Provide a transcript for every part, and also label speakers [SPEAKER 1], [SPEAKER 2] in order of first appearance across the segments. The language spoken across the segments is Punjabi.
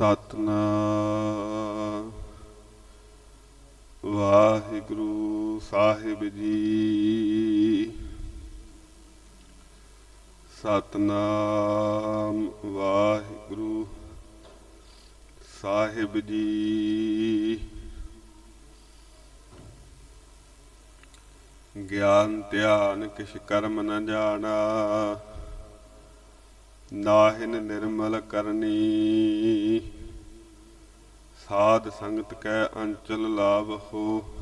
[SPEAKER 1] ਸਤਨਾਮ। ਵਾਹਿਗੁਰੂ ਸਾਹਿਬ ਜੀ। ਸਤਨਾਮ ਵਾਹਿਗੁਰੂ ਸਾਹਿਬ ਜੀ। ਗਿਆਨ ਧਿਆਨ ਕਿਛ ਕਰਮ ਨ ਜਾਣਾ। ਨਾਹਿਨ ਨਿਰਮਲ ਕਰਨੀ। ਸਾਧ ਸੰਗਤ ਕੈ ਅੰਚਲ ਲਾਭ ਹੋ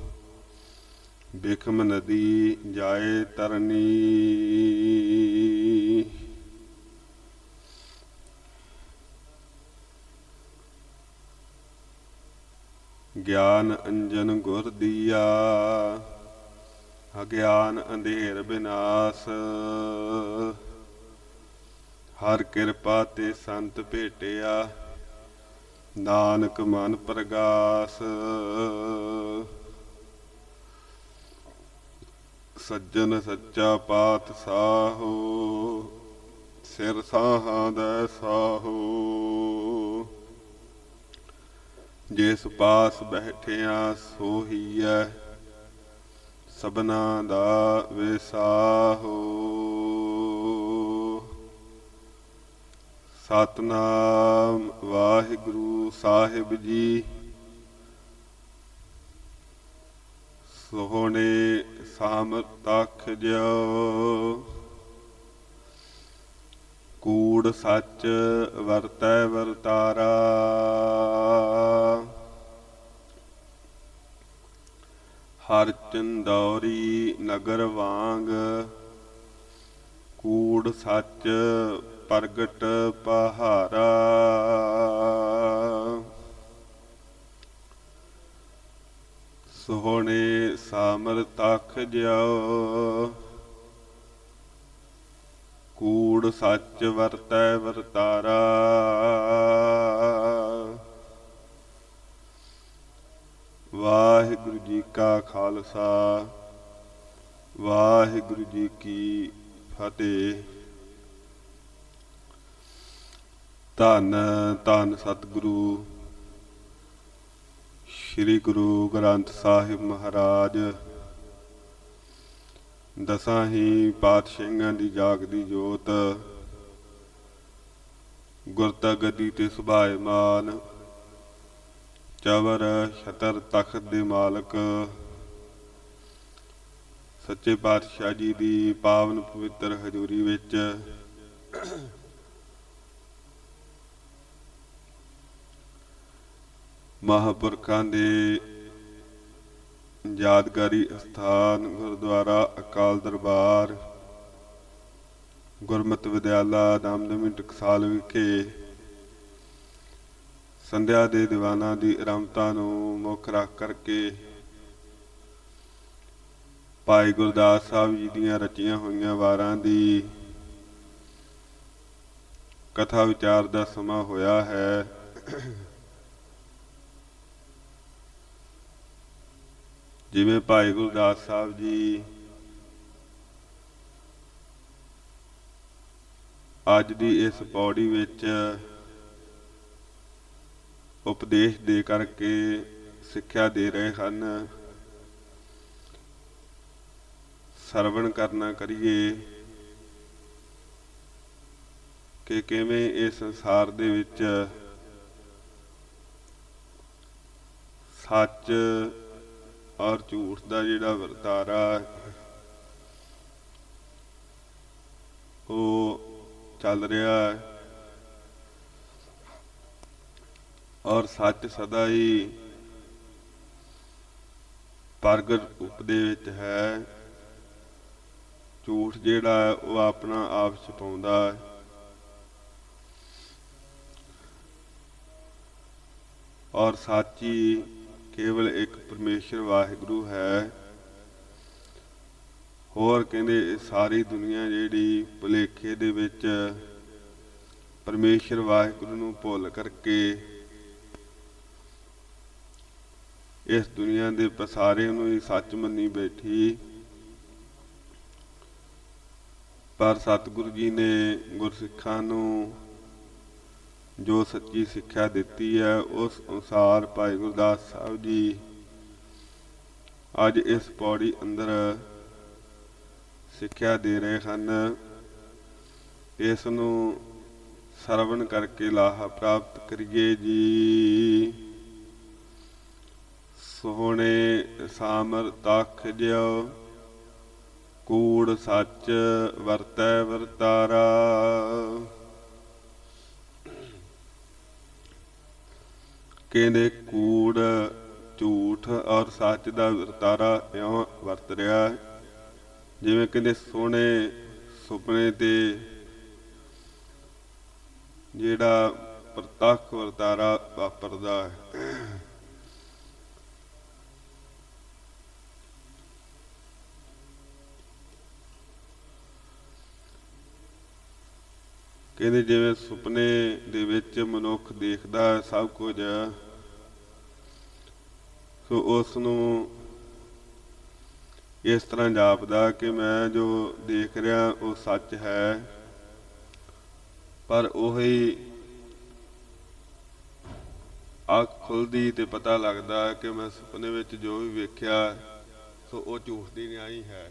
[SPEAKER 1] ਬਿਖਮ ਨਦੀ ਜਾਏ ਤਰਨੀ। ਗਿਆਨ ਅੰਜਨ ਗੁਰ ਦੀਆ, ਅਗਿਆਨ ਅੰਧੇਰ ਬਿਨਾਸ਼। ਹਰ ਕਿਰਪਾ ਤੇ ਸੰਤ ਭੇਟਿਆ। ਨਾਨਕ ਮਨ ਪ੍ਰਗਾਸ। ਸੱਜਣ ਸੱਚਾ ਪਾਤ ਸਾਹੋ, ਸਿਰ ਸਾਹਾਂ ਦਾ ਸਾਹੋ। ਜਿਸ ਪਾਸ ਬੈਠਿਆ ਸੋਹੀਐ ਸਬਨਾ ਦਾ ਵਿਸਾਹੋ। ਸਤਨਾਮ ਵਾਹਿਗੁਰੂ ਸਾਹਿਬ ਜੀ। ਸੋਹਣੇ ਸਾਮਰਤਖ ਜਿਉ ਕੂੜ ਸੱਚ ਵਰਤੈ ਵਰਤਾਰਾ। ਹਰ ਚੰਦੌਰੀ ਨਗਰ ਵਾਂਗ ਕੂੜ ਸੱਚ ਪ੍ਰਗਟ ਪਹਾਰਾ। ਸੋਹਣੇ ਸਾਮਰ ਤਖ ਜਿਉ ਕੂੜ ਸੱਚ ਵਰਤੈ ਵਰਤਾਰਾ। ਵਾਹਿਗੁਰੂ ਜੀ ਕਾ ਖਾਲਸਾ, ਵਾਹਿਗੁਰੂ ਜੀ ਕੀ ਫਤਿਹ। ਧੰਨ ਧੰਨ ਸਤਿਗੁਰੂ। ਸ੍ਰੀ ਗੁਰੂ ਗ੍ਰੰਥ ਸਾਹਿਬ ਮਹਾਰਾਜ। ਦਸਾਂ ਹੀ ਪਾਤਸ਼ਾਹਾਂ ਦੀ ਜਾਗਦੀ ਜੋਤ। ਗੁਰਤਾ ਗਦੀ ਤੇ ਸੁਭਾਇਮਾਨ। ਚਵਰ, ਛਤਰ, ਤਖਤ ਦੇ ਮਾਲਕ। ਸੱਚੇ ਪਾਤਸ਼ਾਹ ਜੀ ਦੀ ਪਾਵਨ ਪਵਿੱਤਰ ਹਜ਼ੂਰੀ ਵਿੱਚ ਮਹਾਂਪੁਰਖਾਂ ਦੇ ਯਾਦਗਾਰੀ ਅਸਥਾਨ ਗੁਰਦੁਆਰਾ ਅਕਾਲ ਦਰਬਾਰ, ਗੁਰਮਤ ਵਿਦਿਆਲਾ ਨਾਮਦਮੀ ਟਕਸਾਲ ਵਿਖੇ ਸੰਧਿਆ ਦੇ ਦੀਵਾਨਾਂ ਦੀ ਅਰੰਭਤਾ ਨੂੰ ਮੁੱਖ ਰੱਖ ਕਰਕੇ ਭਾਈ ਗੁਰਦਾਸ ਸਾਹਿਬ ਜੀ ਦੀਆਂ ਰਚੀਆਂ ਹੋਈਆਂ ਵਾਰਾਂ ਦੀ ਕਥਾ ਵਿਚਾਰ ਦਾ ਸਮਾਂ ਹੋਇਆ ਹੈ। ਜਿਵੇਂ ਭਾਈ ਗੁਰਦਾਸ ਸਾਹਿਬ ਜੀ ਅੱਜ ਦੀ ਇਸ ਪੌੜੀ ਵਿੱਚ ਉਪਦੇਸ਼ ਦੇ ਕਰਕੇ ਸਿੱਖਿਆ ਦੇ ਰਹੇ ਹਨ। ਸਰਵਣ ਕਰਨਾ ਕਰੀਏ ਕਿ ਕਿਵੇਂ ਇਸ ਸੰਸਾਰ ਦੇ ਵਿੱਚ ਸੱਚ ਔਰ ਝੂਠ ਦਾ ਜਿਹੜਾ ਵਰਤਾਰਾ ਉਹ ਚੱਲ ਰਿਹਾ ਹੈ। ਔਰ ਸੱਚ ਸਦਾ ਹੀ ਪ੍ਰਗਟ ਰੂਪ ਦੇ ਵਿੱਚ ਹੈ। ਝੂਠ ਜਿਹੜਾ ਹੈ, ਉਹ ਆਪਣਾ ਆਪ ਛਪਾਉਂਦਾ ਹੈ। ਔਰ ਸਾਚੀ ਕੇਵਲ ਇੱਕ ਪਰਮੇਸ਼ਰ ਵਾਹਿਗੁਰੂ ਹੈ। ਹੋਰ ਕਹਿੰਦੇ ਇਹ ਸਾਰੀ ਦੁਨੀਆ ਜਿਹੜੀ ਭੁਲੇਖੇ ਦੇ ਵਿੱਚ ਪਰਮੇਸ਼ਰ ਵਾਹਿਗੁਰੂ ਨੂੰ ਭੁੱਲ ਕਰਕੇ ਇਸ ਦੁਨੀਆ ਦੇ ਪਸਾਰੇ ਨੂੰ ਹੀ ਸੱਚ ਮੰਨੀ ਬੈਠੀ। ਪਰ ਸਤਿਗੁਰੂ ਜੀ ਨੇ ਗੁਰਸਿੱਖਾਂ ਨੂੰ ਜੋ ਸੱਚੀ ਸਿੱਖਿਆ ਦਿੱਤੀ ਹੈ, ਉਸ ਅਨੁਸਾਰ ਭਾਈ ਗੁਰਦਾਸ ਸਾਹਿਬ ਜੀ ਅੱਜ ਇਸ ਪੌੜੀ ਅੰਦਰ ਸਿੱਖਿਆ ਦੇ ਰਹੇ ਹਨ। ਇਸ ਨੂੰ ਸਰਵਣ ਕਰਕੇ ਲਾਹਾ ਪ੍ਰਾਪਤ ਕਰੀਏ ਜੀ। ਸੋਹਣੇ ਸਾਮਰ ਤਖ ਜਿਉ, ਕੂੜ ਸੱਚ ਵਰਤੈ ਵਰਤਾਰਾ। ਕਹਿੰਦੇ ਕੂੜ, ਝੂਠ ਔਰ ਸੱਚ ਦਾ ਵਰਤਾਰਾ ਇਉਂ ਵਰਤ ਰਿਹਾ ਹੈ। ਜਿਵੇਂ ਕਹਿੰਦੇ ਸੋਹਣੇ ਸੁਪਨੇ ਤੇ ਜਿਹੜਾ ਪ੍ਰਤੱਖ ਵਰਤਾਰਾ ਵਾਪਰਦਾ ਹੈ ਕਹਿੰਦੇ ਜਿਵੇਂ ਸੁਪਨੇ ਦੇ ਵਿੱਚ ਮਨੁੱਖ ਦੇਖਦਾ ਸਭ ਕੁਝ, ਸੋ ਉਸ ਨੂੰ ਇਸ ਤਰ੍ਹਾਂ ਜਾਪਦਾ ਕਿ ਮੈਂ ਜੋ ਦੇਖ ਰਿਹਾ ਉਹ ਸੱਚ ਹੈ, ਪਰ ਉਹੀ ਅੱਖ ਖੁੱਲਦੀ ਤੇ ਪਤਾ ਲੱਗਦਾ ਕਿ ਮੈਂ ਸੁਪਨੇ ਵਿੱਚ ਜੋ ਵੀ ਵੇਖਿਆ ਸੋ ਉਹ ਝੂਠ ਦੀ ਨਿਆਈ ਹੈ।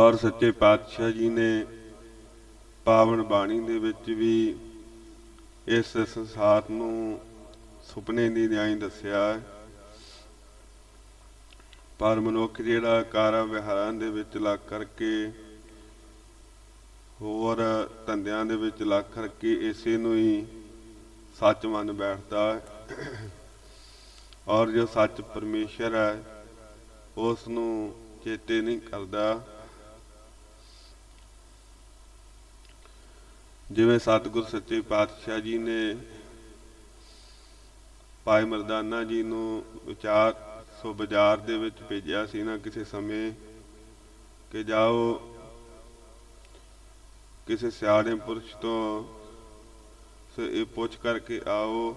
[SPEAKER 1] ਔਰ ਸੱਚੇ ਪਾਤਸ਼ਾਹ ਜੀ ਨੇ ਪਾਵਨ ਬਾਣੀ ਦੇ ਵਿੱਚ ਵੀ ਇਸ ਸੰਸਾਰ ਨੂੰ ਸੁਪਨੇ ਦੀ ਨਿਆਈ ਦੱਸਿਆ ਪਰ ਮਨੁੱਖ ਜਿਹੜਾ ਕਾਰਾਂ ਵਿਹਾਰਾਂ ਦੇ ਵਿੱਚ ਲੱਗ ਕਰਕੇ ਹੋਰ ਧੰਦਿਆਂ ਦੇ ਵਿੱਚ ਲੱਗ ਕਰਕੇ ਇਸੇ ਨੂੰ ਹੀ ਸੱਚ ਮੰਨ ਬੈਠਦਾ ਹੈ। ਔਰ ਜੋ ਸੱਚ ਪਰਮੇਸ਼ਰ ਹੈ, ਉਸ ਨੂੰ ਚੇਤੇ ਨਹੀਂ ਕਰਦਾ। ਜਿਵੇਂ ਸਤਿਗੁਰ ਸੱਚੇ ਪਾਤਸ਼ਾਹ ਜੀ ਨੇ ਭਾਈ ਮਰਦਾਨਾ ਜੀ ਨੂੰ ਵਿਚਾਰ, ਸੋ ਬਾਜ਼ਾਰ ਦੇ ਵਿੱਚ ਭੇਜਿਆ ਸੀ ਨਾ ਕਿਸੇ ਸਮੇਂ ਕਿ ਜਾਓ ਕਿਸੇ ਸਿਆਣੇ ਪੁਰਸ਼ ਤੋਂ, ਸੋ ਇਹ ਪੁੱਛ ਕਰਕੇ ਆਓ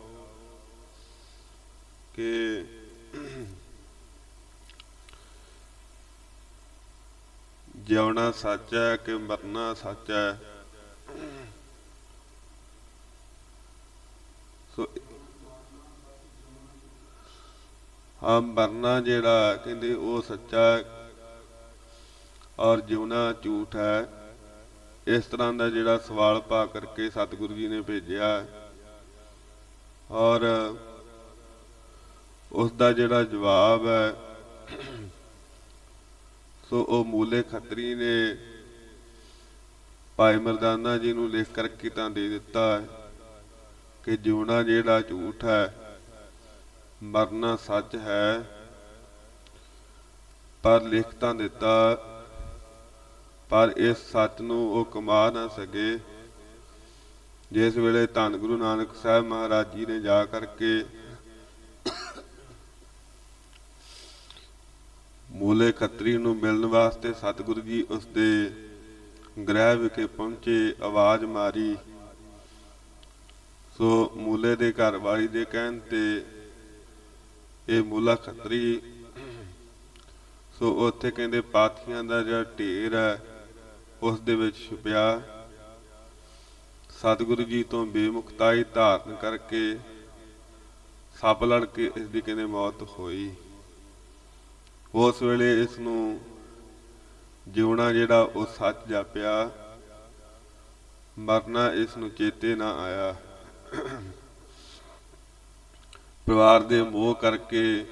[SPEAKER 1] ਕਿ ਜਿਉਣਾ ਸੱਚ ਹੈ ਕਿ ਮਰਨਾ ਸੱਚ ਹੈ ਸੋ ਹਾਂ ਮਰਨਾ ਜਿਹੜਾ ਕਹਿੰਦੇ ਉਹ ਸੱਚਾ ਔਰ ਜਿਉਣਾ ਝੂਠ ਹੈ। ਇਸ ਤਰ੍ਹਾਂ ਦਾ ਜਿਹੜਾ ਸਵਾਲ ਪਾ ਕਰਕੇ ਸਤਿਗੁਰੂ ਜੀ ਨੇ ਭੇਜਿਆ ਔਰ ਉਸ ਦਾ ਜਿਹੜਾ ਜਵਾਬ ਹੈ, ਸੋ ਉਹ ਮੂਲੇ ਖੱਤਰੀ ਨੇ ਭਾਈ ਮਰਦਾਨਾ ਜੀ ਨੂੰ ਲਿਖ ਕਰਕੇ ਤਾਂ ਦੇ ਦਿੱਤਾ ਕਿ ਜਿਉਣਾ ਜਿਹੜਾ ਝੂਠ ਹੈ ਮਰਨਾ ਸੱਚ ਹੈ, ਪਰ ਲਿਖ ਤਾਂ ਦਿੱਤਾ, ਪਰ ਇਸ ਸੱਚ ਨੂੰ ਉਹ ਕਮਾ ਨਾ ਸਕੇ। ਜਿਸ ਵੇਲੇ ਧੰਨ ਗੁਰੂ ਨਾਨਕ ਸਾਹਿਬ ਮਹਾਰਾਜ ਜੀ ਨੇ ਜਾ ਕਰਕੇ ਮੂਲੇ ਖੱਤਰੀ ਨੂੰ ਮਿਲਣ ਵਾਸਤੇ ਸਤਿਗੁਰੂ ਜੀ ਉਸ ਦੇ ਗ੍ਰਹਿ ਵਿਖੇ ਪਹੁੰਚੇ, ਆਵਾਜ਼ ਮਾਰੀ। ਸੋ ਮੂਲੇ ਦੇ ਘਰ ਵਾਲੀ ਦੇ ਕਹਿਣ ਤੇ ਇਹ ਮੂਲਾ ਖੱਤਰੀ। ਸੋ ਉੱਥੇ ਕਹਿੰਦੇ ਪਾਥੀਆਂ ਦਾ ਜਿਹੜਾ ਢੇਰ ਹੈ, ਉਸ ਦੇ ਵਿੱਚ ਛੁਪਿਆ। ਸਤਿਗੁਰੂ ਜੀ ਤੋਂ ਬੇਮੁਖਤਾਈ ਧਾਰਨ ਕਰਕੇ ਸੱਪ ਲੜ ਕੇ ਇਸ ਦੀ ਕਹਿੰਦੇ ਮੌਤ ਹੋਈ। ਉਸ ਵੇਲੇ ਇਸ ਨੂੰ ਜਿਉਣਾ ਜਿਹੜਾ ਉਹ ਸੱਚ ਜਾਪਿਆ। ਮਰਨਾ ਇਸ ਨੂੰ ਚੇਤੇ ਨਾ ਆਇਆ। ਪਰਿਵਾਰ ਦੇ ਮੋਹ ਕਰਕੇ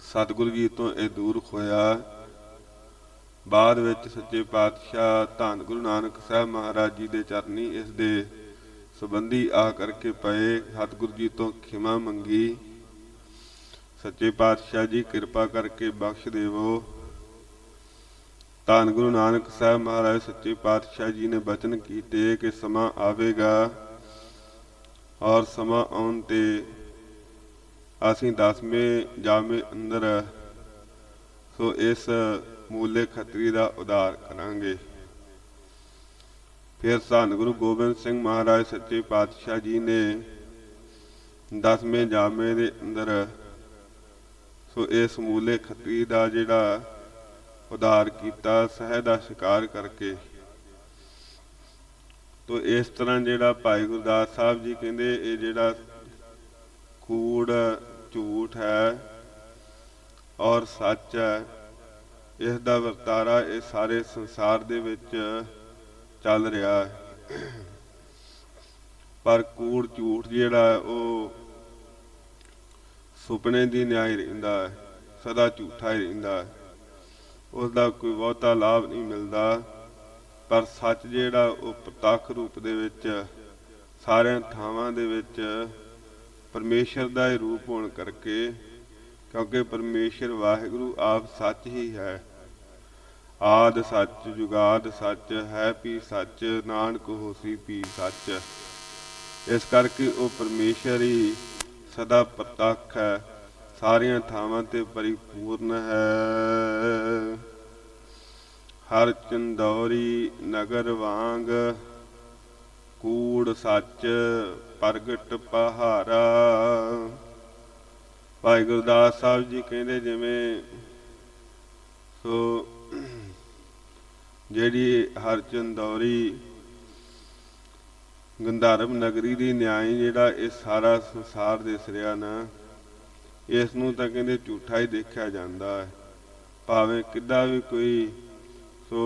[SPEAKER 1] ਸਤਿਗੁਰੂ ਜੀ ਤੋਂ ਇਹ ਦੂਰ ਹੋਇਆ ਬਾਅਦ ਵਿੱਚ ਸੱਚੇ ਪਾਤਸ਼ਾਹ ਧੰਨ ਗੁਰੂ ਨਾਨਕ ਸਾਹਿਬ ਮਹਾਰਾਜ ਜੀ ਦੇ ਚਰਨੀ ਇਸ ਦੇ ਸੰਬੰਧੀ ਆ ਕਰਕੇ ਪਏ। ਸਤਿਗੁਰੂ ਜੀ ਤੋਂ ਖਿਮਾ ਮੰਗੀ। ਸੱਚੇ ਪਾਤਸ਼ਾਹ ਜੀ, ਕਿਰਪਾ ਕਰਕੇ ਬਖਸ਼ ਦੇਵੋ। ਧੰਨ ਗੁਰੂ ਨਾਨਕ ਸਾਹਿਬ ਮਹਾਰਾਜ, ਸੱਚੇ ਪਾਤਸ਼ਾਹ ਜੀ ਨੇ ਬਚਨ ਕੀਤੇ ਕਿ ਸਮਾਂ ਆਵੇਗਾ ਔਰ ਸਮਾਂ ਆਉਣ ਤੇ ਅਸੀਂ ਦਸਵੇਂ ਜਾਮੇ ਅੰਦਰ, ਸੋ ਇਸ ਮੂਲੇ ਖੱਤਰੀ ਦਾ ਉਦਾਰ ਕਰਾਂਗੇ। ਫਿਰ ਧੰਨ ਗੁਰੂ ਗੋਬਿੰਦ ਸਿੰਘ ਮਹਾਰਾਜ ਸੱਚੇ ਪਾਤਸ਼ਾਹ ਜੀ ਨੇ ਦਸਵੇਂ ਜਾਮੇ ਦੇ ਅੰਦਰ, ਸੋ ਇਸ ਸਮੂਲੇ ਖੱਤਰੀ ਦਾ ਜਿਹੜਾ ਉਧਾਰ ਕੀਤਾ, ਸਹਿ ਦਾ ਸ਼ਿਕਾਰ ਕਰਕੇ। ਤੋ ਇਸ ਤਰ੍ਹਾਂ ਜਿਹੜਾ ਭਾਈ ਗੁਰਦਾਸ ਸਾਹਿਬ ਜੀ ਕਹਿੰਦੇ, ਇਹ ਜਿਹੜਾ ਕੂੜ ਝੂਠ ਹੈ ਔਰ ਸੱਚ ਹੈ। ਇਸ ਦਾ ਵਰਤਾਰਾ ਇਹ ਸਾਰੇ ਸੰਸਾਰ ਦੇ ਵਿੱਚ ਚੱਲ ਰਿਹਾ ਹੈ। ਪਰ ਕੂੜ ਝੂਠ ਜਿਹੜਾ ਉਹ ਸੁਪਨੇ ਦੀ ਨਿਆਈ ਰਹਿੰਦਾ ਹੈ, ਸਦਾ ਝੂਠਾ ਹੀ ਰਹਿੰਦਾ ਹੈ। ਉਸ ਦਾ ਕੋਈ ਬਹੁਤਾ ਲਾਭ ਨਹੀਂ ਮਿਲਦਾ, ਪਰ ਸੱਚ ਜਿਹੜਾ ਉਹ ਪ੍ਰਤੱਖ ਰੂਪ ਦੇ ਵਿੱਚ ਸਾਰਿਆਂ ਥਾਵਾਂ ਦੇ ਵਿੱਚ ਪਰਮੇਸ਼ਰ ਦਾ ਹੀ ਰੂਪ ਹੋਣ ਕਰਕੇ, ਕਿਉਂਕਿ ਪਰਮੇਸ਼ਰ ਵਾਹਿਗੁਰੂ ਆਪ ਸੱਚ ਹੀ ਹੈ। ਆਦ ਸੱਚ, ਜੁਗਾਦ ਸੱਚ, ਹੈ ਪੀ ਸੱਚ, ਨਾਨਕ ਹੋਸੀ ਪੀ ਸੱਚ। ਇਸ ਕਰਕੇ ਉਹ ਪਰਮੇਸ਼ਰ ਹੀ ਸਦਾ ਪ੍ਰਤੱਖ ਹੈ, ਸਾਰੀਆਂ ਥਾਵਾਂ ਤੇ ਪਰਿਪੂਰਨ ਹੈ। ਹਰ ਚੰਦੌਰੀ ਨਗਰ ਵਾਂਗ ਕੂੜ ਸੱਚ ਪ੍ਰਗਟ ਪਹਾਰਾ। ਭਾਈ ਗੁਰਦਾਸ ਸਾਹਿਬ ਜੀ ਕਹਿੰਦੇ ਜਿਵੇਂ, ਸੋ ਜਿਹੜੀ ਹਰ ਚੰਦੌਰੀ ਗੰਧਾਰਮ ਨਗਰੀ ਦੀ ਨਿਆਈ ਜਿਹੜਾ ਇਹ ਸਾਰਾ ਸੰਸਾਰ ਦਿਸ ਰਿਹਾ ਨਾ, ਇਸ ਨੂੰ ਤਾਂ ਕਹਿੰਦੇ ਝੂਠਾ ਹੀ ਦੇਖਿਆ ਜਾਂਦਾ ਹੈ। ਭਾਵੇਂ ਕਿੱਦਾਂ ਵੀ ਕੋਈ, ਸੋ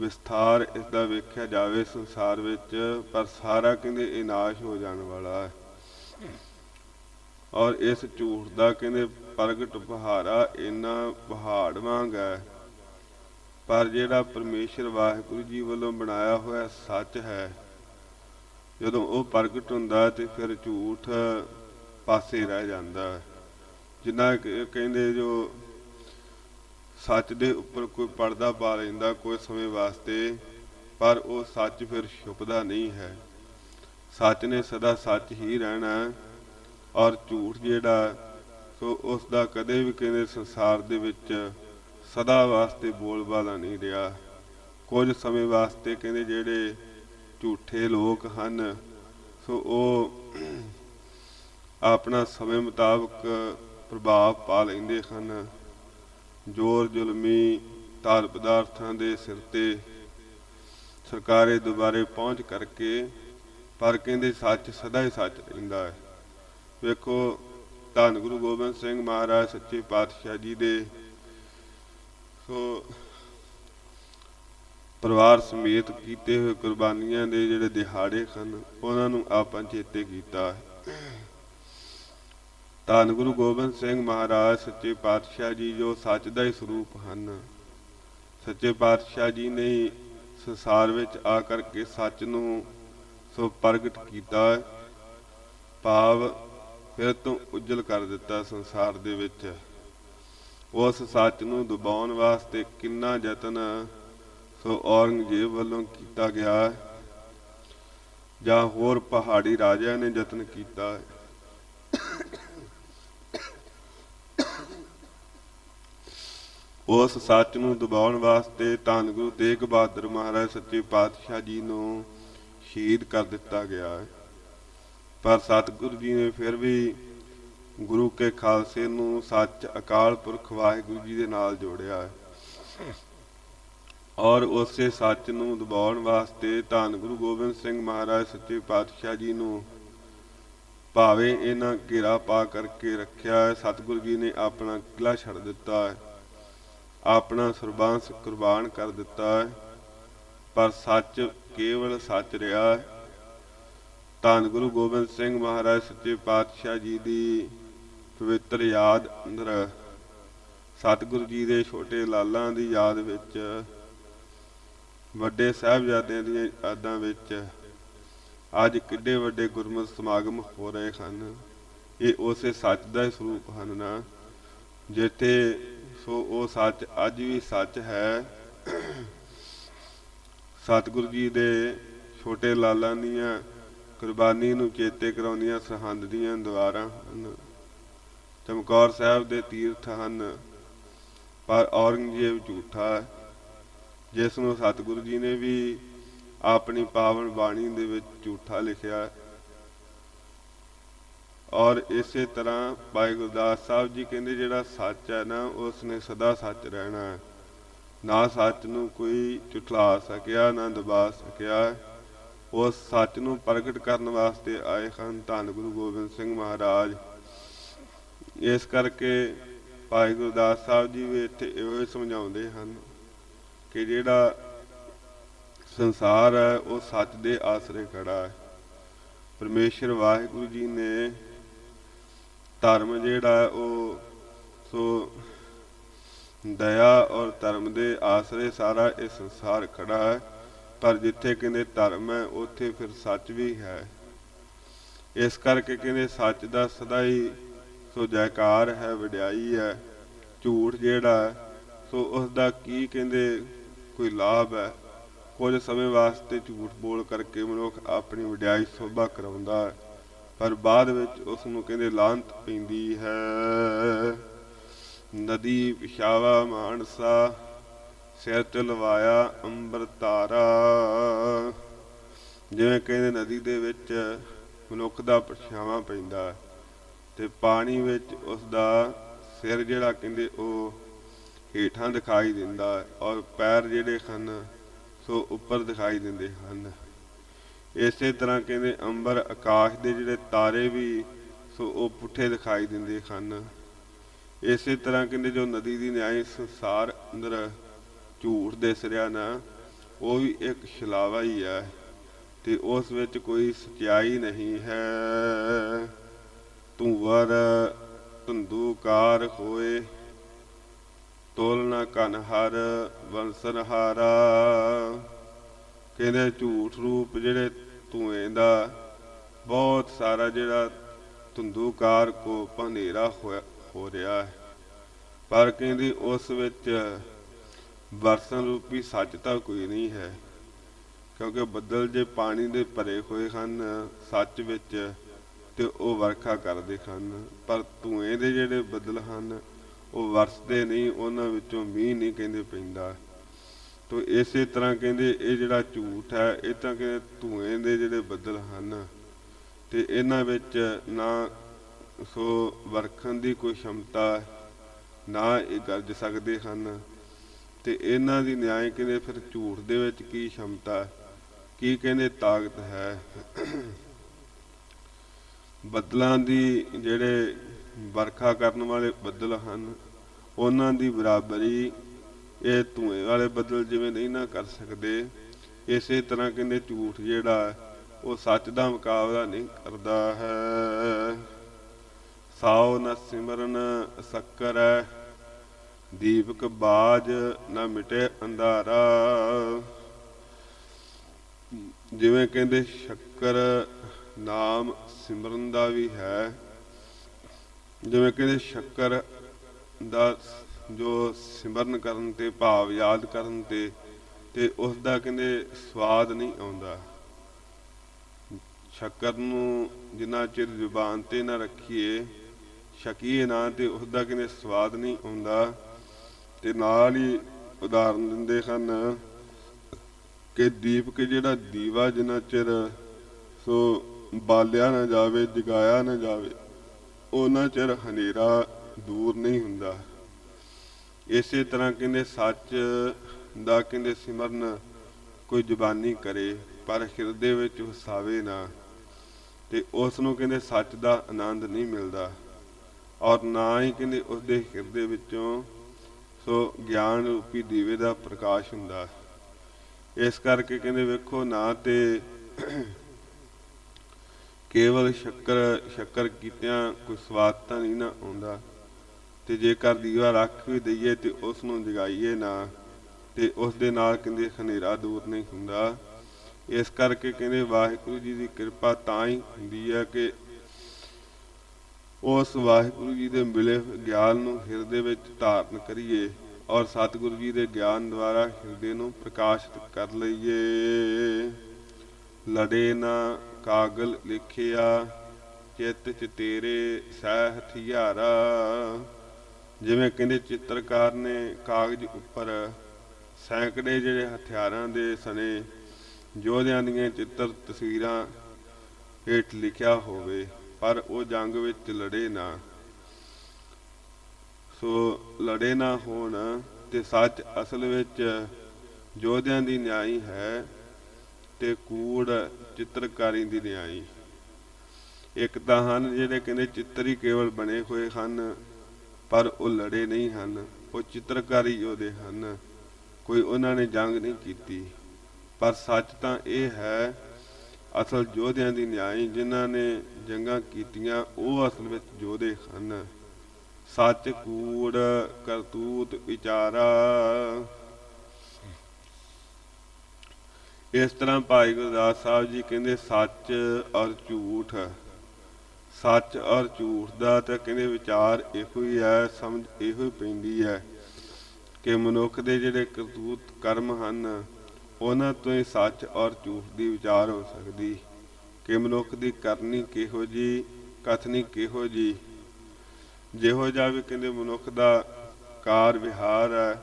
[SPEAKER 1] ਵਿਸਥਾਰ ਇਸ ਦਾ ਵੇਖਿਆ ਜਾਵੇ ਸੰਸਾਰ ਵਿੱਚ, ਪਰ ਸਾਰਾ ਕਹਿੰਦੇ ਇਹ ਨਾਸ਼ ਹੋ ਜਾਣ ਵਾਲਾ ਹੈ। ਔਰ ਇਸ ਝੂਠ ਦਾ ਕਹਿੰਦੇ ਪ੍ਰਗਟ ਪਹਾੜਾ ਇੰਨਾ ਪਹਾੜ ਵਾਂਗ ਹੈ। ਪਰ ਜਿਹੜਾ ਪਰਮੇਸ਼ਰ ਵਾਹਿਗੁਰੂ ਜੀ ਵੱਲੋਂ ਬਣਾਇਆ ਹੋਇਆ ਸੱਚ ਹੈ, ਜਦੋਂ ਉਹ ਪ੍ਰਗਟ ਹੁੰਦਾ ਤੇ ਫਿਰ ਝੂਠ ਪਾਸੇ ਰਹਿ ਜਾਂਦਾ ਜਿੰਨਾ ਕਹਿੰਦੇ ਜੋ ਸੱਚ ਦੇ ਉੱਪਰ ਕੋਈ ਪਰਦਾ ਪਾ ਲੈਂਦਾ ਕੋਈ ਸਮੇਂ ਵਾਸਤੇ, ਪਰ ਉਹ ਸੱਚ ਫਿਰ ਛੁਪਦਾ ਨਹੀਂ ਹੈ। ਸੱਚ ਨੇ ਸਦਾ ਸੱਚ ਹੀ ਰਹਿਣਾ ਔਰ ਝੂਠ ਜਿਹੜਾ, ਸੋ ਉਸ ਦਾ ਕਦੇ ਵੀ ਕਹਿੰਦੇ ਸੰਸਾਰ ਦੇ ਵਿੱਚ ਸਦਾ ਵਾਸਤੇ ਬੋਲਬਾਲਾ ਨਹੀਂ ਰਿਹਾ। ਕੁਝ ਸਮੇਂ ਵਾਸਤੇ ਕਹਿੰਦੇ ਜਿਹੜੇ ਝੂਠੇ ਲੋਕ ਹਨ, ਸੋ ਉਹ ਆਪਣਾ ਸਮੇਂ ਮੁਤਾਬਕ ਪ੍ਰਭਾਵ ਪਾ ਲੈਂਦੇ ਹਨ। ਜ਼ੋਰ ਜ਼ੁਲਮੀ ਤਾਲ ਪਦਾਰਥਾਂ ਦੇ ਸਿਰ ਤੇ ਸਰਕਾਰੇ ਦੁਬਾਰੇ ਪਹੁੰਚ ਕਰਕੇ ਪਰ ਕਹਿੰਦੇ ਸੱਚ ਸਦਾ ਹੀ ਸੱਚ ਰਹਿੰਦਾ ਹੈ। ਵੇਖੋ, ਧੰਨ ਗੁਰੂ ਗੋਬਿੰਦ ਸਿੰਘ ਮਹਾਰਾਜ ਸੱਚੇ ਪਾਤਸ਼ਾਹ ਜੀ ਦੇ ਸੋ ਪਰਿਵਾਰ ਸਮੇਤ ਕੀਤੇ ਹੋਏ ਕੁਰਬਾਨੀਆਂ ਦੇ ਜਿਹੜੇ ਦਿਹਾੜੇ ਹਨ, ਉਹਨਾਂ ਨੂੰ ਆਪਾਂ ਚੇਤੇ ਕੀਤਾ ਧੰਨ ਗੁਰੂ ਗੋਬਿੰਦ ਸਿੰਘ ਮਹਾਰਾਜ, ਸੱਚੇ ਪਾਤਸ਼ਾਹ ਜੀ, ਜੋ ਸੱਚ ਦਾ ਹੀ ਸਰੂਪ ਹਨ। ਸੱਚੇ ਪਾਤਸ਼ਾਹ ਜੀ ਨੇ ਸੰਸਾਰ ਵਿੱਚ ਆ ਕਰਕੇ ਸੱਚ ਨੂੰ ਸੋ ਪ੍ਰਗਟ ਕੀਤਾ। ਭਾਵ ਫਿਰ ਤੋਂ ਉਜਲ ਕਰ ਦਿੱਤਾ ਸੰਸਾਰ ਦੇ ਵਿੱਚ। ਉਸ ਸੱਚ ਨੂੰ ਦਬਾਉਣ ਵਾਸਤੇ ਕਿੰਨਾ ਯਤਨ ਸੋ ਔਰੰਗਜ਼ੇਬ ਵੱਲੋਂ ਕੀਤਾ ਗਿਆ। ਜਾਂ ਹੋਰ ਪਹਾੜੀ ਰਾਜਿਆਂ ਨੇ ਯਤਨ ਕੀਤਾ। ਉਸ ਸੱਚ ਨੂੰ ਦਬਾਉਣ ਵਾਸਤੇ ਧੰਨ ਗੁਰੂ ਤੇਗ ਬਹਾਦਰ ਮਹਾਰਾਜ ਸੱਚੇ ਪਾਤਸ਼ਾਹ ਜੀ ਨੂੰ ਸ਼ਹੀਦ ਕਰ ਦਿੱਤਾ ਗਿਆ ਹੈ। ਪਰ ਸਤਿਗੁਰੂ ਜੀ ਨੇ ਫਿਰ ਵੀ ਗੁਰੂ ਕੇ ਖਾਲਸੇ ਨੂੰ ਸੱਚ ਅਕਾਲ ਪੁਰਖ ਵਾਹਿਗੁਰੂ ਜੀ ਦੇ ਨਾਲ ਜੋੜਿਆ ਹੈ। ਔਰ ਉਸੇ ਸੱਚ ਨੂੰ ਦਬਾਉਣ ਵਾਸਤੇ ਧੰਨ ਗੁਰੂ ਗੋਬਿੰਦ ਸਿੰਘ ਮਹਾਰਾਜ ਸੱਚੇ ਪਾਤਸ਼ਾਹ ਜੀ ਨੂੰ ਭਾਵੇਂ ਇਹਨਾਂ ਘੇਰਾ ਪਾ ਕਰਕੇ ਰੱਖਿਆ ਹੈ, ਸਤਿਗੁਰੂ ਜੀ ਨੇ ਆਪਣਾ ਕਿਲਾ ਛੱਡ ਦਿੱਤਾ ਹੈ। ਆਪਣਾ ਸਰਬਾਂਸ ਕੁਰਬਾਨ ਕਰ ਦਿੱਤਾ ਹੈ, ਪਰ ਸੱਚ ਕੇਵਲ ਸੱਚ ਰਿਹਾ ਹੈ। ਧੰਨ ਗੁਰੂ ਗੋਬਿੰਦ ਸਿੰਘ ਮਹਾਰਾਜ, ਸੱਚੇ ਪਾਤਸ਼ਾਹ ਜੀ ਦੀ ਪਵਿੱਤਰ ਯਾਦ ਅੰਦਰ ਸਤਿਗੁਰੂ ਜੀ ਦੇ ਛੋਟੇ ਲਾਲਾਂ ਦੀ ਯਾਦ ਵਿੱਚ, ਵੱਡੇ ਸਾਹਿਬਜ਼ਾਦਿਆਂ ਦੀਆਂ ਯਾਦਾਂ ਵਿੱਚ ਅੱਜ ਕਿੱਡੇ ਵੱਡੇ ਗੁਰਮਤਿ ਸਮਾਗਮ ਹੋ ਰਹੇ ਹਨ। ਇਹ ਉਸੇ ਸੱਚ ਦਾ ਹੀ ਸਰੂਪ ਹਨ ਨਾ, ਜਿੱਥੇ ਸੋ ਉਹ ਸੱਚ, ਅੱਜ ਵੀ ਸੱਚ ਹੈ। ਸਤਿਗੁਰੂ ਜੀ ਦੇ ਛੋਟੇ ਲਾਲਾਂ ਦੀਆਂ ਕੁਰਬਾਨੀ ਨੂੰ ਚੇਤੇ ਕਰਾਉਂਦੀਆਂ ਸਰਹੰਦ ਦੀਆਂ ਦੀਵਾਰਾਂ ਹਨ। ਚਮਕੌਰ ਸਾਹਿਬ ਦੇ ਤੀਰਥ ਹਨ, ਪਰ ਔਰੰਗਜ਼ੇਬ ਝੂਠਾ ਜਿਸ ਨੂੰ ਸਤਿਗੁਰੂ ਜੀ ਨੇ ਵੀ ਆਪਣੀ ਪਾਵਨ ਬਾਣੀ ਦੇ ਵਿੱਚ ਝੂਠਾ ਲਿਖਿਆ ਔਰ ਇਸੇ ਤਰ੍ਹਾਂ ਭਾਈ ਗੁਰਦਾਸ ਸਾਹਿਬ ਜੀ ਕਹਿੰਦੇ ਜਿਹੜਾ ਸੱਚ ਹੈ ਨਾ ਉਸ ਨੇ ਸਦਾ ਸੱਚ ਰਹਿਣਾ ਹੈ। ਨਾ ਸੱਚ ਨੂੰ ਕੋਈ ਝੁਠਲਾ ਸਕਿਆ, ਨਾ ਦਬਾ ਸਕਿਆ। ਉਸ ਸੱਚ ਨੂੰ ਪ੍ਰਗਟ ਕਰਨ ਵਾਸਤੇ ਆਏ ਹਨ ਧੰਨ ਗੁਰੂ ਗੋਬਿੰਦ ਸਿੰਘ ਮਹਾਰਾਜ। ਇਸ ਕਰਕੇ ਭਾਈ ਗੁਰਦਾਸ ਸਾਹਿਬ ਜੀ ਵੀ ਇੱਥੇ ਇਹੋ ਹੀ ਸਮਝਾਉਂਦੇ ਹਨ ਕਿ ਜਿਹੜਾ ਸੰਸਾਰ ਹੈ, ਉਹ ਸੱਚ ਦੇ ਆਸਰੇ ਖੜਾ ਹੈ। ਪਰਮੇਸ਼ਰ ਵਾਹਿਗੁਰੂ ਜੀ ਨੇ ਧਰਮ ਜਿਹੜਾ ਹੈ ਉਹ, ਸੋ ਦਇਆ ਔਰ ਧਰਮ ਦੇ ਆਸਰੇ ਸਾਰਾ ਇਹ ਸੰਸਾਰ ਖੜਾ ਹੈ। ਪਰ ਜਿੱਥੇ ਕਹਿੰਦੇ ਧਰਮ ਹੈ, ਉੱਥੇ ਫਿਰ ਸੱਚ ਵੀ ਹੈ। ਇਸ ਕਰਕੇ ਕਹਿੰਦੇ ਸੱਚ ਦਾ ਸਦਾ ਹੀ ਸੋ ਜੈਕਾਰ ਹੈ, ਵਡਿਆਈ ਹੈ, ਝੂਠ ਜਿਹੜਾ ਸੋ ਉਸ ਦਾ ਕੀ ਕਹਿੰਦੇ ਕੋਈ ਲਾਭ ਹੈ? ਕੁਝ ਸਮੇਂ ਵਾਸਤੇ ਝੂਠ ਬੋਲ ਕਰਕੇ ਮਨੁੱਖ ਆਪਣੀ ਵਡਿਆਈ ਸੋਭਾ ਕਰਾਉਂਦਾ ਹੈ। ਪਰ ਬਾਅਦ ਵਿੱਚ ਉਸ ਨੂੰ ਕਹਿੰਦੇ ਲਾਂਤ ਪੈਂਦੀ ਹੈ। ਨਦੀ ਪਿਸ਼ਾਵਾ ਮਾਨਸਾ, ਸਿਰ ਤੇ ਲਵਾਇਆ ਅੰਬਰ ਤਾਰਾ। ਜਿਵੇਂ ਕਹਿੰਦੇ ਨਦੀ ਦੇ ਵਿੱਚ ਮਨੁੱਖ ਦਾ ਪਰਛਾਵਾਂ ਪੈਂਦਾ ਹੈ ਤੇ ਪਾਣੀ ਵਿੱਚ ਉਸ ਦਾ ਸਿਰ ਜਿਹੜਾ ਕਹਿੰਦੇ ਉਹ ਹੇਠਾਂ ਦਿਖਾਈ ਦਿੰਦਾ ਔਰ ਪੈਰ ਜਿਹੜੇ ਹਨ, ਸੋ ਉੱਪਰ ਦਿਖਾਈ ਦਿੰਦੇ ਹਨ। ਇਸੇ ਤਰ੍ਹਾਂ ਕਹਿੰਦੇ ਅੰਬਰ ਆਕਾਸ਼ ਦੇ ਜਿਹੜੇ ਤਾਰੇ ਵੀ, ਸੋ ਉਹ ਪੁੱਠੇ ਦਿਖਾਈ ਦਿੰਦੇ ਹਨ। ਇਸੇ ਤਰ੍ਹਾਂ ਕਹਿੰਦੇ ਜੋ ਨਦੀ ਦੀ ਨਿਆਈ ਸੰਸਾਰ ਅੰਦਰ ਝੂਠ ਦੇ ਸਿਰਿਆ ਨਾ, ਉਹ ਵੀ ਇੱਕ ਛਲਾਵਾ ਹੀ ਹੈ ਤੇ ਉਸ ਵਿੱਚ ਕੋਈ ਸਚਾਈ ਨਹੀਂ ਹੈ। ਤੂੰ ਵਰ ਧੰਦੂਕਾਰ ਹੋਏ ਤੋਲਨਾ ਕਨ ਹਰ, ਵੰਸਨ ਹਾਰਾ। ਕਹਿੰਦੇ ਝੂਠ ਰੂਪ ਜਿਹੜੇ ਧੂਏ ਦਾ। ਬਹੁਤ ਸਾਰਾ ਜਿਹੜਾ ਧੁੰਦੂਕਾਰ ਕੋ ਹਨੇਰਾ ਹੋਇਆ, ਹੋ ਰਿਹਾ ਹੈ। ਪਰ ਕਹਿੰਦੀ ਉਸ ਵਿੱਚ ਵਰਸਨ ਰੂਪੀ ਸੱਚ ਤਾਂ ਕੋਈ ਨਹੀਂ ਹੈ। ਕਿਉਂਕਿ ਬੱਦਲ ਜੇ ਪਾਣੀ ਦੇ ਭਰੇ ਹੋਏ ਹਨ, ਸੱਚ ਵਿੱਚ ਤੇ ਉਹ ਵਰਖਾ ਕਰਦੇ ਹਨ। ਪਰ ਧੂਏ ਦੇ ਜਿਹੜੇ ਬੱਦਲ ਹਨ, ਉਹ ਵਰਸਦੇ ਨਹੀਂ, ਉਹਨਾਂ ਵਿੱਚੋਂ ਮੀਂਹ ਨਹੀਂ ਕਹਿੰਦੇ ਪੈਂਦਾ। ਤੋ ਇਸੇ ਤਰ੍ਹਾਂ ਕਹਿੰਦੇ ਇਹ ਜਿਹੜਾ ਝੂਠ ਹੈ, ਇਹ ਤਾਂ ਕਿ ਧੂਏ ਦੇ ਜਿਹੜੇ ਬੱਦਲ ਹਨ ਤੇ ਇਹਨਾਂ ਵਿੱਚ ਨਾ ਸੋ ਵਰਖਣ ਦੀ ਕੋਈ ਸ਼ਮਤਾ, ਨਾ ਇਹ ਗਰਜ ਸਕਦੇ ਹਨ ਤੇ ਇਹਨਾਂ ਦੀ ਨਿਆਏ ਕਹਿੰਦੇ, ਫਿਰ ਝੂਠ ਦੇ ਵਿੱਚ ਕੀ ਸ਼ਮਤਾ, ਕੀ ਕਹਿੰਦੇ ਤਾਕਤ ਹੈ? ਬੱਦਲਾਂ ਦੀ ਜਿਹੜੇ ਵਰਖਾ ਕਰਨ ਵਾਲੇ ਬੱਦਲ ਹਨ, ਉਹਨਾਂ ਦੀ ਬਰਾਬਰੀ ਇਹ ਧੂਏ ਵਾਲੇ ਬੱਦਲ ਜਿਵੇਂ ਨਹੀਂ ਨਾ ਕਰ ਸਕਦੇ। ਇਸੇ ਤਰ੍ਹਾਂ ਕਹਿੰਦੇ ਝੂਠ ਜਿਹੜਾ ਉਹ ਸੱਚ ਦਾ ਮੁਕਾਬਲਾ ਨਹੀਂ ਕਰਦਾ ਹੈ। ਸਾਉ ਨ ਸਿਮਰਨ ਸ਼ੱਕਰ, ਦੀਪਕ ਬਾਜ ਨ ਮਿਟੇ ਅੰਧਾਰਾ। ਜਿਵੇਂ ਕਹਿੰਦੇ ਸ਼ੱਕਰ ਨਾਮ ਸਿਮਰਨ ਦਾ ਵੀ ਹੈ। ਜਿਵੇਂ ਕਹਿੰਦੇ ਸ਼ੱਕਰ ਦਾ ਜੋ ਸਿਮਰਨ ਕਰਨ ਤੇ ਭਾਵ ਯਾਦ ਕਰਨ ਤੇ ਤੇ ਉਸ ਦਾ ਕਹਿੰਦੇ ਸਵਾਦ ਨਹੀਂ ਆਉਂਦਾ। ਸ਼ੱਕਰ ਨੂੰ ਜਿੰਨਾ ਚਿਰ ਜ਼ੁਬਾਨ ਤੇ ਨਾ ਰੱਖੀਏ, ਸ਼ਕੀਏ ਨਾ ਤੇ ਉਸ ਦਾ ਕਹਿੰਦੇ ਸਵਾਦ ਨਹੀਂ ਆਉਂਦਾ। ਤੇ ਨਾਲ ਹੀ ਉਦਾਹਰਨ ਦਿੰਦੇ ਹਨ ਕਿ ਦੀਪਕ ਜਿਹੜਾ ਦੀਵਾ ਜਿੰਨਾ ਚਿਰ ਸੋ ਬਾਲਿਆ ਨਾ ਜਾਵੇ, ਜਗਾਇਆ ਨਾ ਜਾਵੇ, ਉਹਨਾਂ ਚਿਰ ਹਨੇਰਾ ਦੂਰ ਨਹੀਂ ਹੁੰਦਾ। ਇਸੇ ਤਰ੍ਹਾਂ ਕਹਿੰਦੇ ਸੱਚ ਦਾ ਕਹਿੰਦੇ ਸਿਮਰਨ ਕੋਈ ਜ਼ੁਬਾਨੀ ਕਰੇ, ਪਰ ਹਿਰਦੇ ਵਿੱਚ ਵਸਾਵੇ ਨਾ। ਤੇ ਉਸ ਨੂੰ ਕਹਿੰਦੇ ਸੱਚ ਦਾ ਆਨੰਦ ਨਹੀਂ ਮਿਲਦਾ। ਔਰ ਨਾ ਹੀ ਕਹਿੰਦੇ ਉਸ ਦੇ ਹਿਰਦੇ ਵਿੱਚੋਂ ਸੋ ਗਿਆਨ ਰੂਪੀ ਦੀਵੇ ਦਾ ਪ੍ਰਕਾਸ਼ ਹੁੰਦਾ। ਇਸ ਕਰਕੇ ਕਹਿੰਦੇ ਵੇਖੋ ਨਾ ਤੇ ਕੇਵਲ ਸ਼ੱਕਰ ਸ਼ੱਕਰ ਕੀਤਿਆਂ ਕੋਈ ਸਵਾਦ ਤਾਂ ਨਹੀਂ ਨਾ ਆਉਂਦਾ। ਤੇ ਜੇਕਰ ਦੀਵਾ ਰੱਖ ਵੀ ਦਈਏ ਤੇ ਉਸ ਨੂੰ ਜਗਾਈਏ ਨਾ, ਤੇ ਉਸ ਦੇ ਨਾਲ ਕਹਿੰਦੇ ਹਨੇਰਾ ਦੂਰ ਨਹੀਂ ਹੁੰਦਾ। ਇਸ ਕਰਕੇ ਕਹਿੰਦੇ ਵਾਹਿਗੁਰੂ ਜੀ ਦੀ ਕਿਰਪਾ ਤਾਂ ਹੀ ਹੁੰਦੀ ਹੈ ਕਿ ਉਸ ਵਾਹਿਗੁਰੂ ਜੀ ਦੇ ਮਿਲੇ ਗਿਆਨ ਨੂੰ ਹਿਰਦੇ ਵਿੱਚ ਧਾਰਨ ਕਰੀਏ ਔਰ ਸਤਿਗੁਰੂ ਜੀ ਦੇ ਗਿਆਨ ਦੁਆਰਾ ਹਿਰਦੇ ਨੂੰ ਪ੍ਰਕਾਸ਼ਿਤ ਕਰ ਲਈਏ। ਲੜੇ ਨਾ ਕਾਗਲ ਲਿਖਿਆ, ਚਿੱਤ ਚ ਤੇਰੇ ਸਹਿ ਹਥਿਆਰਾ। ਜਿਵੇਂ ਕਹਿੰਦੇ ਚਿੱਤਰਕਾਰ ਨੇ ਕਾਗਜ਼ ਉੱਪਰ ਸੈਂਕੜੇ ਜਿਹੜੇ ਹਥਿਆਰਾਂ ਦੇ ਸਣੇ ਯੋਧਿਆਂ ਦੀਆਂ ਚਿੱਤਰ ਤਸਵੀਰਾਂ ਹੇਠ ਲਿਖਿਆ ਹੋਵੇ, ਪਰ ਉਹ ਜੰਗ ਵਿੱਚ ਲੜੇ ਨਾ। ਸੋ ਲੜੇ ਨਾ ਹੋਣ ਤੇ ਸੱਚ ਅਸਲ ਵਿੱਚ ਯੋਧਿਆਂ ਦੀ ਨਿਆਈ ਹੈ ਤੇ ਕੂੜ ਚਿੱਤਰਕਾਰੀ ਦੀ ਨਿਆਈ। ਇੱਕ ਤਾਂ ਹਨ ਜਿਹੜੇ ਕਹਿੰਦੇ ਚਿੱਤਰ ਹੀ ਕੇਵਲ ਬਣੇ ਹੋਏ ਹਨ ਪਰ ਉਹ ਲੜੇ ਨਹੀਂ ਹਨ। ਉਹ ਚਿੱਤਰਕਾਰੀ ਯੋਧੇ ਹਨ। ਕੋਈ ਉਹਨਾਂ ਨੇ ਜੰਗ ਨਹੀਂ ਕੀਤੀ। ਪਰ ਸੱਚ ਤਾਂ ਇਹ ਹੈ, ਅਸਲ ਯੋਧਿਆਂ ਦੀ ਨਿਆਈ ਜਿਨ੍ਹਾਂ ਨੇ ਜੰਗਾਂ ਕੀਤੀਆਂ, ਉਹ ਅਸਲ ਵਿੱਚ ਯੋਧੇ ਹਨ। ਸੱਚ, ਕੂੜ, ਕਰਤੂਤ, ਵਿਚਾਰਾ। ਇਸ ਤਰ੍ਹਾਂ ਭਾਈ ਗੁਰਦਾਸ ਸਾਹਿਬ ਜੀ ਕਹਿੰਦੇ, ਸੱਚ ਔਰ ਝੂਠ। ਸੱਚ ਔਰ ਝੂਠ ਦਾ ਤਾਂ ਕਹਿੰਦੇ ਵਿਚਾਰ ਇਹੋ ਹੀ ਹੈ ਸਮਝ ਇਹੋ ਹੀ ਪੈਂਦੀ ਹੈ ਕਿ ਮਨੁੱਖ ਦੇ ਜਿਹੜੇ ਕਰਤੂਤ ਕਰਮ ਹਨ ਉਹਨਾਂ ਤੋਂ ਹੀ ਸੱਚ ਔਰ ਝੂਠ ਦੀ ਵਿਚਾਰ ਹੋ ਸਕਦੀ। ਕਿ ਮਨੁੱਖ ਦੀ ਕਰਨੀ ਕਿਹੋ ਜੀ ਕਥਨੀ ਕਿਹੋ ਜੀ? ਜਿਹੋ ਜਿਹਾ ਵੀ ਕਹਿੰਦੇ ਮਨੁੱਖ ਦਾ ਕਾਰ ਵਿਹਾਰ ਹੈ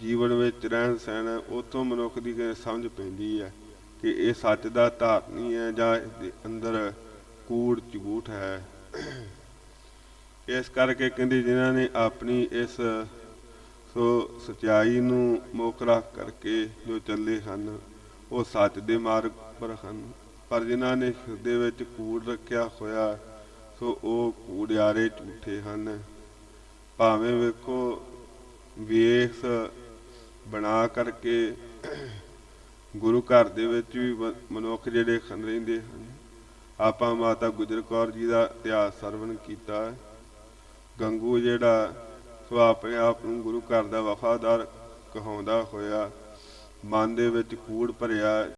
[SPEAKER 1] ਜੀਵਨ ਵਿੱਚ ਰਹਿਣ ਸਹਿਣ ਹੈ, ਉੱਥੋਂ ਮਨੁੱਖ ਦੀ ਸਮਝ ਪੈਂਦੀ ਹੈ ਕਿ ਇਹ ਸੱਚ ਦਾ ਧਾਰਨੀ ਹੈ ਜਾਂ ਇਹਦੇ ਅੰਦਰ ਕੂੜ ਝੂਠ ਹੈ। ਇਸ ਕਰਕੇ ਕਹਿੰਦੇ ਜਿਨ੍ਹਾਂ ਨੇ ਆਪਣੀ ਇਸ ਸੋ ਸਚਾਈ ਨੂੰ ਮੁੱਖ ਰੱਖ ਕਰਕੇ ਜੋ ਚੱਲੇ ਹਨ, ਉਹ ਸੱਚ ਦੇ ਮਾਰਗ ਪਰ ਹਨ। ਪਰ ਜਿਨ੍ਹਾਂ ਨੇ ਹਿਰਦੇ ਵਿੱਚ ਕੂੜ ਰੱਖਿਆ ਹੋਇਆ, ਸੋ ਉਹ ਕੂੜਿਆਰੇ ਝੂਠੇ ਹਨ। ਭਾਵੇਂ ਵੇਖੋ ਵੇਖ ਬਣਾ ਕਰਕੇ ਗੁਰੂ ਘਰ ਦੇ ਵਿੱਚ ਵੀ ਮਨੁੱਖ ਜਿਹੜੇ ਖਨ ਰਹਿੰਦੇ ਹਨ ਆਪਾਂ ਮਾਤਾ ਗੁਜਰ ਕੌਰ ਜੀ ਦਾ ਇਤਿਹਾਸ ਸਰਵਣ ਕੀਤਾ ਗੰਗੂ ਜਿਹੜਾ ਸੋ ਆਪਣੇ ਆਪ ਨੂੰ ਗੁਰੂ ਘਰ ਦਾ ਵਫਾਦਾਰ ਕਹਾਉਂਦਾ ਹੋਇਆ, ਮਨ ਦੇ ਵਿੱਚ ਕੂੜ ਭਰਿਆ